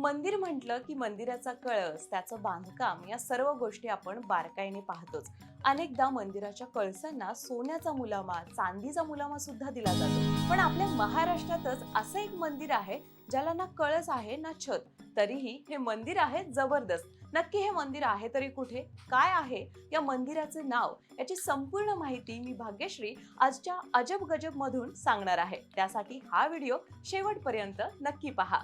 मंदिर म्हटलं की मंदिराचा कळस त्याचं बांधकाम या सर्व गोष्टी आपण बारकाईने पाहतोच. अनेकदा मंदिराच्या कळसांना सोन्याचा मुलामा चांदीचा मुलामा सुद्धा दिला जातो. पण आपल्या महाराष्ट्रातच असं एक मंदिर आहे ज्याला ना कळस आहे ना छत. तरीही हे मंदिर आहे जबरदस्त. नक्की हे मंदिर आहे तरी कुठे? काय आहे? या मंदिराचे नाव याची संपूर्ण माहिती मी भाग्यश्री आजच्या अजब गजब मधून सांगणार आहे. त्यासाठी हा व्हिडिओ शेवटपर्यंत नक्की पहा.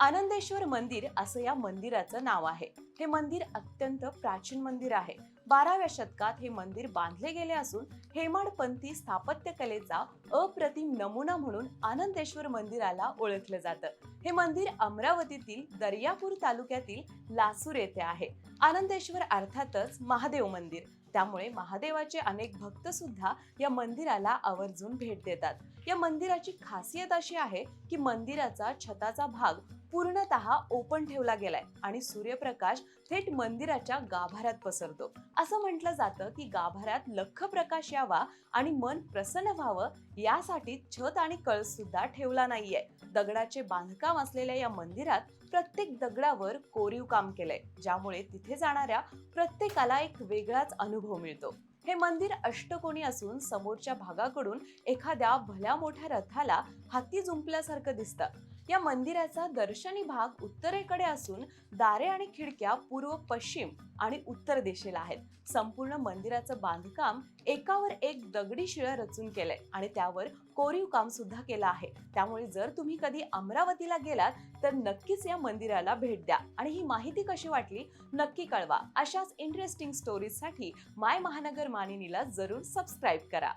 आनंदेश्वर मंदिर असं या मंदिराचं नाव आहे. हे मंदिर अत्यंत प्राचीन मंदिर आहे. बाराव्या शतकात हे मंदिर बांधले गेले असून हेमाडपंथी स्थापत्यकलेचा अप्रतिम नमुना म्हणून आनंदेश्वर मंदिराला ओळखलं जातं. हे मंदिर अमरावतीतील दर्यापूर तालुक्यातील लासूर येथे आहे. आनंदेश्वर अर्थातच महादेव मंदिर. त्यामुळे महादेवाचे अनेक भक्त सुद्धा या मंदिराला आवर्जून भेट देतात. या मंदिराची खासियत अशी आहे की मंदिराचा छताचा भाग पूर्णतः ओपन ठेवला गेलाय आणि सूर्यप्रकाश थेट मंदिराच्या गाभाऱ्यात पसरतो. असं म्हटलं जातं की गाभाऱ्यात लख प्रकाश यावा आणि मन प्रसन्न व्हावं यासाठी छत आणि कळस सुद्धा ठेवला नाहीये. दगडाचे बांधकाम असलेल्या या मंदिरात प्रत्येक दगडावर कोरीव काम केलंय ज्यामुळे तिथे जाणाऱ्या प्रत्येकाला एक वेगळाच अनुभव मिळतो. हे मंदिर अष्टकोणी असून समोरच्या भागाकडून एखाद्या भल्या मोठ्या रथाला हाती जुंपल्यासारखं दिसतं. या मंदिराचा दर्शनी भाग उत्तरेकडे असून दारे आणि खिडक्या पूर्व पश्चिम आणि उत्तर दिशेला आहेत. संपूर्ण मंदिराचं बांधकाम एकावर एक दगडी शिळा रचून केलंय आणि त्यावर कोरीव काम सुद्धा केलं आहे. त्यामुळे जर तुम्ही कधी अमरावतीला गेलात तर नक्कीच या मंदिराला भेट द्या. आणि ही माहिती कशी वाटली? नक्की कळवा. अशाच इंटरेस्टिंग स्टोरीजसाठी माय महानगर मानिनीला जरूर सबस्क्राईब करा.